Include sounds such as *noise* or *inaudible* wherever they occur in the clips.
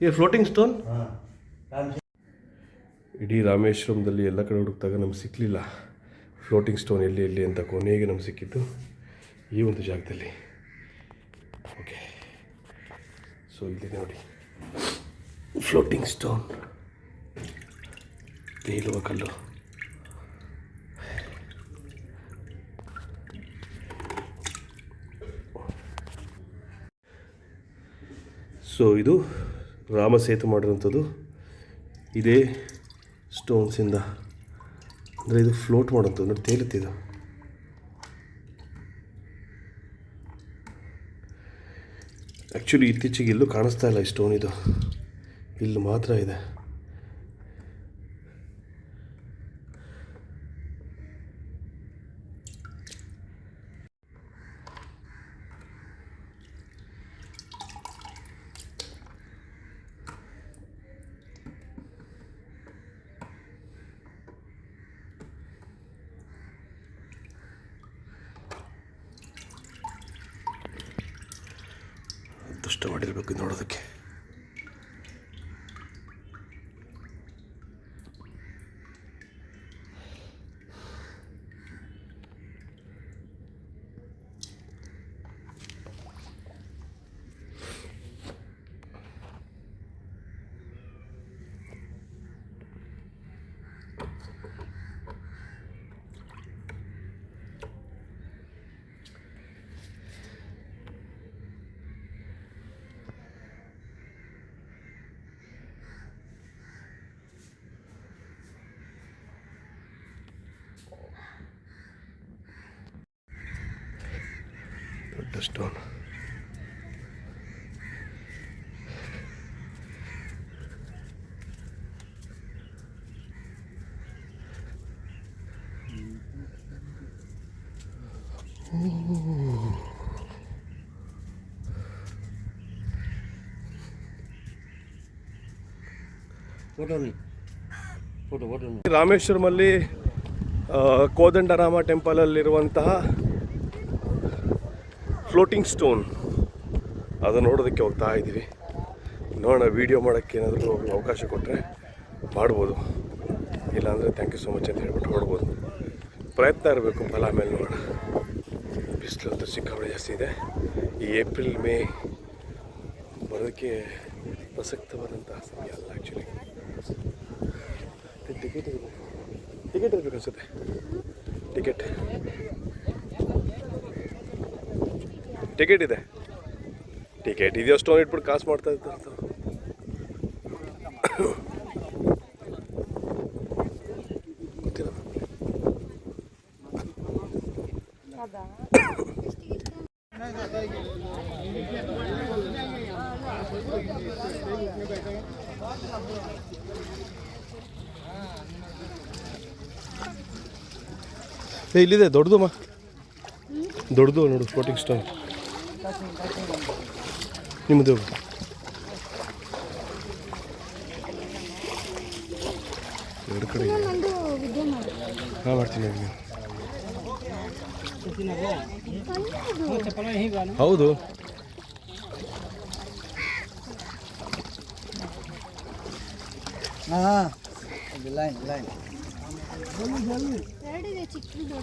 ಈ floating stone ಹಾಂ. ಇಡೀ ರಾಮೇಶ್ವರಂದಲ್ಲಿ ಎಲ್ಲ ಕಡೆ ಹುಡುಕಿದಾಗ ನಮ್ಗೆ ಸಿಕ್ಕಲಿಲ್ಲ ಫ್ಲೋಟಿಂಗ್ ಸ್ಟೋನ್ ಎಲ್ಲಿ ಎಲ್ಲಿ ಅಂತ ಕೊನೆಗೆ ನಮ್ಗೆ ಸಿಕ್ಕಿದ್ದು ಈ ಒಂದು ಜಾಗದಲ್ಲಿ. ಓಕೆ ಸೊ ಇಲ್ಲಿ ನೋಡಿ. ಫ್ಲೋಟಿಂಗ್ ಸ್ಟೋನ್ ತೇಲುವ ಕಲ್ಲು. ಸೊ ಇದು ರಾಮ ಸೇತು ಮಾಡಿರೋಂಥದ್ದು ಇದೇ ಸ್ಟೋನ್ಸಿಂದ ಅಂದರೆ ಇದು ಫ್ಲೋಟ್ ಮಾಡೋಂಥದ್ದು ನೋಡಿ ಇದು. ಆ್ಯಕ್ಚುಲಿ ಇತ್ತೀಚೆಗೆ ಎಲ್ಲೂ ಕಾಣಿಸ್ತಾ ಇಲ್ಲ ಈ ಸ್ಟೋನ್ ಇದು. ಇಲ್ಲಿ ಮಾತ್ರ ಇದೆ. ಮಾಡಿರಬೇಕು ನೋಡೋದಕ್ಕೆ. ದೊಡ್ಡ ಸ್ಟೋನ್ ಫೋಟೋ ಫೋಟೋ ಫೋಟೋ ರಾಮೇಶ್ವರಮಲ್ಲಿ ಕೋದಂಡರಾಮ ಟೆಂಪಲಲ್ಲಿರುವಂತಹ ಫ್ಲೋಟಿಂಗ್ ಸ್ಟೋನ್ ಅದು ನೋಡೋದಕ್ಕೆ ಹೋಗ್ತಾ ಇದ್ದೀವಿ. ನೋಡೋಣ ವೀಡಿಯೋ ಮಾಡೋಕ್ಕೆ ಏನಾದರೂ ಅವಕಾಶ ಕೊಟ್ಟರೆ ಮಾಡ್ಬೋದು. ಇಲ್ಲಾಂದರೆ ಥ್ಯಾಂಕ್ ಯು ಸೋ ಮಚ್ ಅಂತ ಹೇಳ್ಬಿಟ್ಟು ನೋಡ್ಬೋದು ಪ್ರಯತ್ನ ಇರಬೇಕು, ಫಲ ಆಮೇಲೆ ನೋಡೋಣ. ಬಿಸಿಲು ಅಂತ ಸಿಕ್ಕಾಬಳೆ ಜಾಸ್ತಿ ಇದೆ. ಈ ಏಪ್ರಿಲ್ ಮೇ ಬರೋದಕ್ಕೆ ಪ್ರಸಕ್ತವಾದಂತಹ ಸಮಯ ಅಲ್ಲ ಆ್ಯಕ್ಚುಲಿ ಟಿಕೆಟ್ ಟಿಕೆಟ್ ಇರಬೇಕು. ಅನ್ಸುತ್ತೆ. ಟಿಕೆಟ್ ಟಿಕೆಟ್ ಇದೆ. ಟಿಕೆಟ್ ಇದೆಯೋ ಸ್ಟೋನ್ ಇಟ್ಬಿಟ್ಟು ಕಾಸು ಮಾಡ್ತಾ ಇರ್ತಾರೆ ಗೊತ್ತಿಲ್ಲ. ಇಲ್ಲಿದೆ, ದೊಡ್ಡದು ಮಾ. ದೊಡ್ಡದು ನೋಡು ಸ್ಪೋರ್ಟಿಂಗ್ ಸ್ಟೋನ್ ನಿಮ್ಮದು? ಎರಡು ಕಡೆ ಹಾಂ ಮಾಡ್ತೀನಿ ಹೌದು. ಹಾಂ ಲೈನ್ ಲೈನ್ ಎರಡಿದೆ ಚಿಕ್ಕದು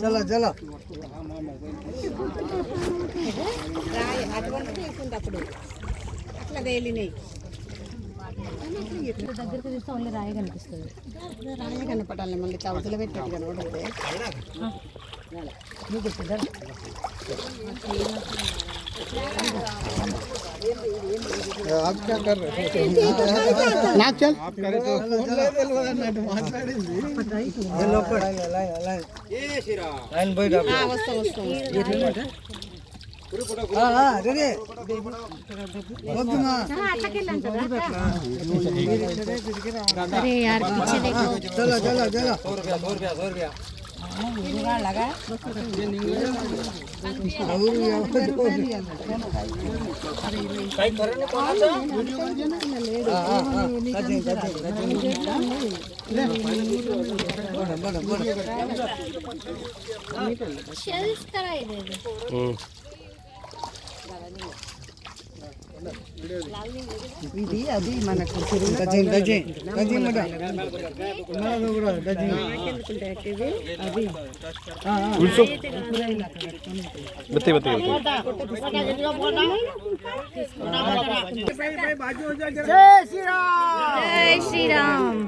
చలో చలో అటువంటి వేసింది అప్పుడు అట్లా తేలినాయి దగ్గరికి చూస్తే ఓన్లీ రాయ కనిపిస్తుంది రాయ కనపడాలి మళ్ళీ చవతలు పెట్టేది కనపడదు आप क्या कर रहे हो ना चल। आप कर तो। फ़ोन ले ले लो ना మాట్లాడింది ఏ లోపల లై లై ఏ శిరా లైన్ బయట ఆ వస్తా వస్తా ఏ రేమట अरे यार पीछे देखो। चलो चलो चलो। सौ रुपया सौ रुपया सौ रुपया। ಶೆಲ್ಸ್ ತರ ಇದೆ ಇದು ಹ್ಞೂ ఇది అది మనకు డజన్ శ్రీరామ్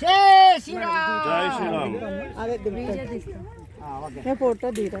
జై శ్రీరామ్ జై ఫోటో దిరా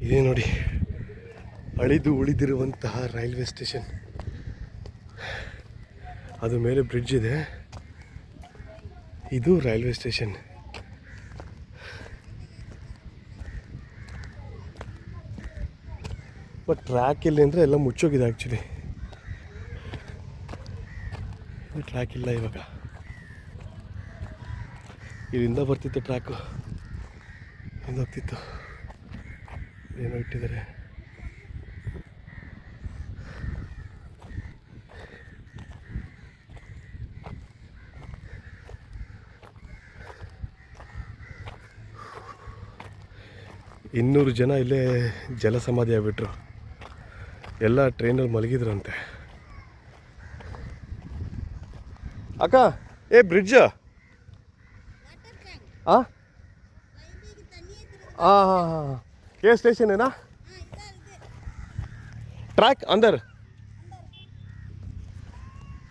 ಇದೇ ನೋಡಿ ಅಳಿದು ಉಳಿದಿರುವಂತಹ ರೈಲ್ವೆ ಸ್ಟೇಷನ್ ಅದು ಮೇಲೆ ಬ್ರಿಡ್ಜ್ ಇದೆ. ಇದು ರೈಲ್ವೆ ಸ್ಟೇಷನ್ ಬಟ್ ಟ್ರ್ಯಾಕ್ ಇಲ್ಲಿ ಅಂದರೆ ಎಲ್ಲ ಮುಚ್ಚೋಗಿದೆ ಆ್ಯಕ್ಚುಲಿ ಟ್ರ್ಯಾಕ್ ಇಲ್ಲ ಇವಾಗ. ಇಲ್ಲಿಂದ ಬರ್ತಿತ್ತು ಟ್ರ್ಯಾಕು ಹೋಗ್ತಿತ್ತು. ಏನೋ ಇಟ್ಟಿದ್ದಾರೆ. ಇನ್ನೂರು ಜನ ಇಲ್ಲೇ ಜಲಸಮಾಧಿ ಆಗಿಬಿಟ್ರು. ಎಲ್ಲ ಟ್ರೈನಲ್ಲಿ ಮಲಗಿದ್ರಂತೆ. ಅಕ್ಕ, ಏ ಬ್ರಿಡ್ಜ್ ಹಾಂ ಹಾಂ ಹಾಂ ಹಾಂ ಏ ಸ್ಟೇಷನ್ ಏನಾ? ಟ್ರ್ಯಾಕ್ ಅಂದರ್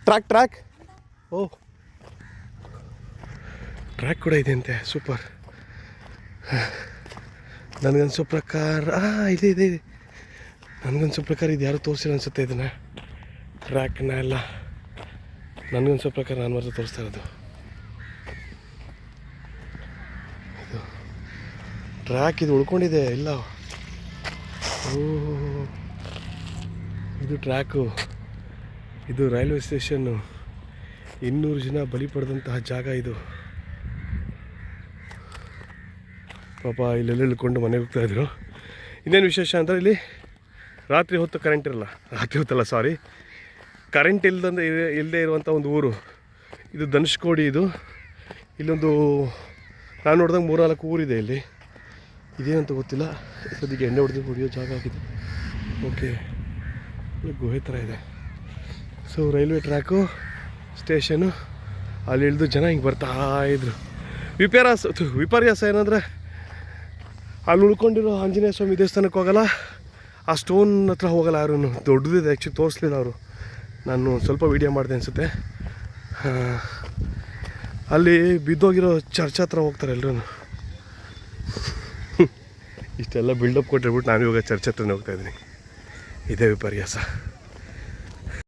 ಟ್ರ್ಯಾಕ್ ಟ್ರ್ಯಾಕ್ ಓ. ಟ್ರ್ಯಾಕ್ ಕೂಡ ಇದೆ ಅಂತೆ ಸೂಪರ್ ನನಗನ್ಸೋ ಪ್ರಕಾರ ಇದೆ ಇದೆ ಇದೆ. ನನಗನ್ಸೋ ಪ್ರಕಾರ ಇದು ಯಾರು ತೋರಿಸಿಲ್ಲ ಅನ್ಸುತ್ತೆ ಇದನ್ನು? ಟ್ರ್ಯಾಕ್ನ ಎಲ್ಲ. ನನಗನ್ಸೋ ಪ್ರಕಾರ ನಾನು ಮಾತ್ರ ತೋರಿಸ್ತಾ ಇರೋದು. ಟ್ರ್ಯಾಕ್ ಇದು ಉಳ್ಕೊಂಡಿದೆ, ಇಲ್ಲ. ಓ ಇದು ಟ್ರ್ಯಾಕು ಇದು ರೈಲ್ವೆ ಸ್ಟೇಷನ್ನು ಇನ್ನೂರು ಜನ ಬಲಿ ಪಡೆದಂತಹ ಜಾಗ ಇದು. ಪಾಪ ಇಲ್ಲೆಲ್ಲ ಇಳ್ಕೊಂಡು ಮನೆಗೆ ಹೋಗ್ತಾ ಇದ್ರು. ಇನ್ನೇನು ವಿಶೇಷ ಅಂದರೆ ಇಲ್ಲಿ ರಾತ್ರಿ ಹೊತ್ತು ಕರೆಂಟ್ ಇರಲ್ಲ. ರಾತ್ರಿ ಹೊತ್ತಲ್ಲ ಸಾರಿ ಕರೆಂಟ್ ಇಲ್ದಂದೆ ಇಲ್ಲದೆ ಇರುವಂಥ ಒಂದು ಊರು. ಇದು ಧನುಷ್ಕೋಡಿ ಇದು. ಇಲ್ಲೊಂದು, ನಾನು ನೋಡಿದಾಗ ಮೂರ್ನಾಲ್ಕು ಊರಿದೆ ಇಲ್ಲಿ. ಇದೇನಂತ ಗೊತ್ತಿಲ್ಲ. ಸದ್ಯಕ್ಕೆ ಎಣ್ಣೆ ಹೊಡೆದು ಹೊಡೆಯೋ ಜಾಗ ಆಗಿದೆ. ಓಕೆ. ಗುಹೆ ಥರ ಇದೆ. ಸೊ ರೈಲ್ವೆ ಟ್ರ್ಯಾಕು, ಸ್ಟೇಷನು, ಅಲ್ಲಿ ಇಳಿದು ಜನ ಹಿಂಗೆ ಬರ್ತಾ ಇದ್ರು. ವಿಪರ್ಯಾಸ ವಿಪರ್ಯಾಸ ಏನಂದರೆ ಅಲ್ಲಿ ಉಳ್ಕೊಂಡಿರೋ ಆಂಜನೇಯ ಸ್ವಾಮಿ ದೇವಸ್ಥಾನಕ್ಕೆ ಹೋಗಲ್ಲ? ಆ ಸ್ಟೋನ್ ಹತ್ರ ಹೋಗಲ್ಲ ಯಾರು ದೊಡ್ಡದಿದೆ ಆ್ಯಕ್ಚುಲಿ ತೋರಿಸ್ಲಿಲ್ಲ ಅವರು. ನಾನು ಸ್ವಲ್ಪ ವೀಡಿಯೋ ಮಾಡಿದೆ ಅನಿಸುತ್ತೆ. ಅಲ್ಲಿ ಬಿದ್ದೋಗಿರೋ ಚರ್ಚ್ ಹತ್ರ ಹೋಗ್ತಾರೆ ಎಲ್ಲರೂ *laughs* ಇಷ್ಟೆಲ್ಲ ಬಿಲ್ಡಪ್ ಕೊಟ್ಟಿರ್ಬಿಟ್ಟು ನಾನು ಇವಾಗ ಚರ್ಚ್ ಹತ್ರನೇ ಹೋಗ್ತಾ ಇದ್ದೀನಿ. ಇದೇ ವಿಪರ್ಯಾಸ.